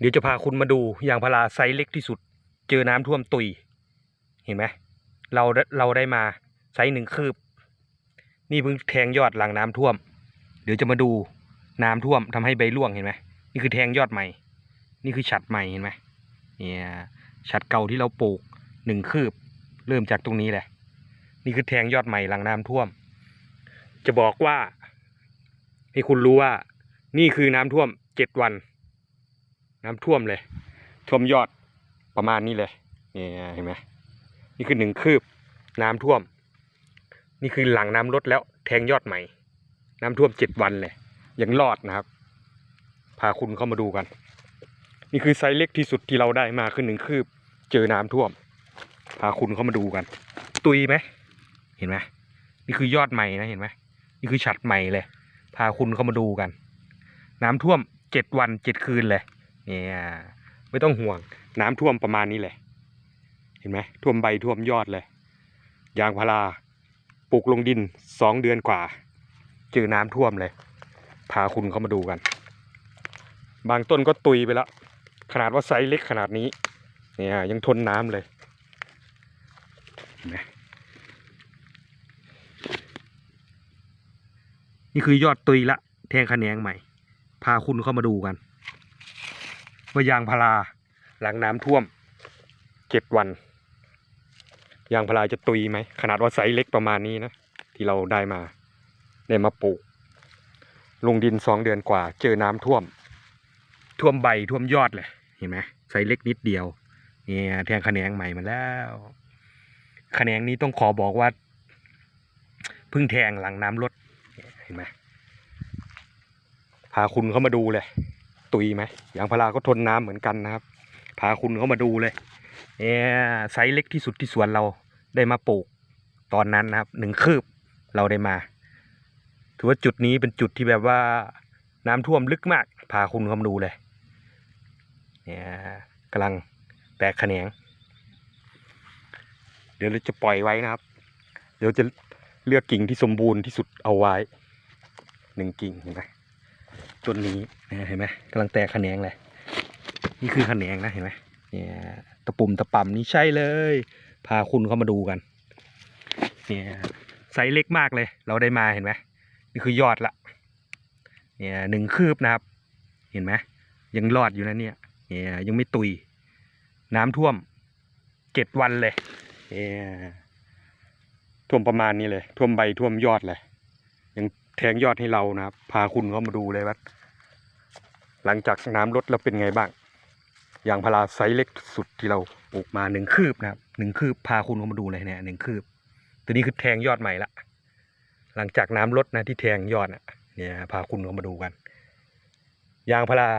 เดี๋ยวจะพาคุณมาดูยางพาราไซส์เล็กที่สุด เจอน้ำท่วมตุย เห็นไหมเราเราได้มาไซส์หนึ่งคืบ นี่เพิ่งแทงยอดหลังน้ำท่วม เดี๋ยวจะมาดูน้ำท่วมทำให้ใบร่วงเห็นไหมนี่คือแทงยอดใหม่ นี่คือฉัดใหม่เห็นไหมเนี่ยฉัดเก่าที่เราปลูกหนึ่งคืบ เริ่มจากตรงนี้แหละ นี่คือแทงยอดใหม่หลังน้ำท่วม จะบอกว่าให้คุณรู้ว่า นี่คือน้ำท่วมเจ็ดวัน น้ำท่วมเลย ท่วมยอดประมาณนี้เลยนี่เห็นไหมนี่คือหนึ่งคืบน้ำท่วม นี่คือหลังน้ำลดแล้วแทงยอดใหม่ น้ำท่วมเจ็ดวันเลยยังรอดนะครับ พาคุณเข้ามาดูกัน นี่คือไซส์เล็กที่สุดที่เราได้มาคือหนึ่งคืบ เจอน้ำท่วม พาคุณเข้ามาดูกัน ตุยไหมเห็นไหมนี่คือยอดใหม่นะเห็นไหมนี่คือฉัดใหม่เลย พาคุณเข้ามาดูกัน น้ำท่วมเจ็ดวันเจ็ดคืนเลย เนี่ยไม่ต้องห่วง น้ำท่วมประมาณนี้แหละ เห็นไหมท่วมใบท่วมยอดเลย ยางพาราปลูกลงดินสองเดือนกว่า เจอน้ำท่วมเลย พาคุณเข้ามาดูกัน บางต้นก็ตุยไปแล้วขนาดว่าไซส์เล็กขนาดนี้ เนี่ยยังทนน้ำเลยเห็นไหมนี่คือยอดตุยละ แทงคะแนงใหม่ พาคุณเข้ามาดูกัน ว่ายางพาราหลังน้ำท่วมเจ็ดวัน ยางพาราจะตุยไหม ขนาดว่าไซส์เล็กประมาณนี้นะ ที่เราได้มาได้มาปลูก ลงดินสองเดือนกว่า เจอน้ำท่วม ท่วมใบท่วมยอดเลย เห็นไหมไซส์เล็กนิดเดียว เนี่ยแทงคะแนงใหม่มาแล้วคะแนงนี้ต้องขอบอกว่าเพิ่งแทงหลังน้ำลดเห็นไหมพาคุณเข้ามาดูเลย ตุยไหมยางพาราก็ทนน้ำเหมือนกันนะครับ พาคุณเขามาดูเลยเนี่ยไซส์เล็กที่สุดที่สวนเราได้มาปลูกตอนนั้นนะครับหนึ่งคืบเราได้มา ถือว่าจุดนี้เป็นจุดที่แบบว่าน้ำท่วมลึกมาก พาคุณเขามาดูเลยเนี่ยกำลังแตกแขนง เดี๋ยวเราจะปล่อยไว้นะครับ เดี๋ยวจะเลือกกิ่งที่สมบูรณ์ที่สุดเอาไว้หนึ่งกิ่งเห็นไหม ต้นนี้นะเห็นไหมกำลังแตกแขนงเลยนี่คือแขนงนะเห็นไหมเนี่ยตะปุ่มตะป่ำนี่ใช่เลย พาคุณเข้ามาดูกันเนี่ยไซส์เล็กมากเลย เราได้มาเห็นไหมนี่คือยอดละเนี่ยหนึ่งคืบนะครับ เห็นไหมยังรอดอยู่นะเนี่ยเนี่ยยังไม่ตุย น้ำท่วมเจ็ดวันเลยเนี่ยท่วมประมาณนี้เลย ท่วมใบท่วมยอดเลย ยังแทงยอดให้เรานะครับ พาคุณเข้ามาดูเลยว่า หลังจากน้ำลดแล้วเป็นไงบ้างยางพาราไซส์เล็กสุดที่เราปลูกมาหนึ่งคืบนะครับหนึ่งคืบพาคุณมาดูเลยเนี่ยหนึ่งคืบ ตัวนี้คือแทงยอดใหม่ละหลังจากน้ำลดนะที่แทงยอดน่ะเนี่ยพาคุณมาดูกัน ยางพารา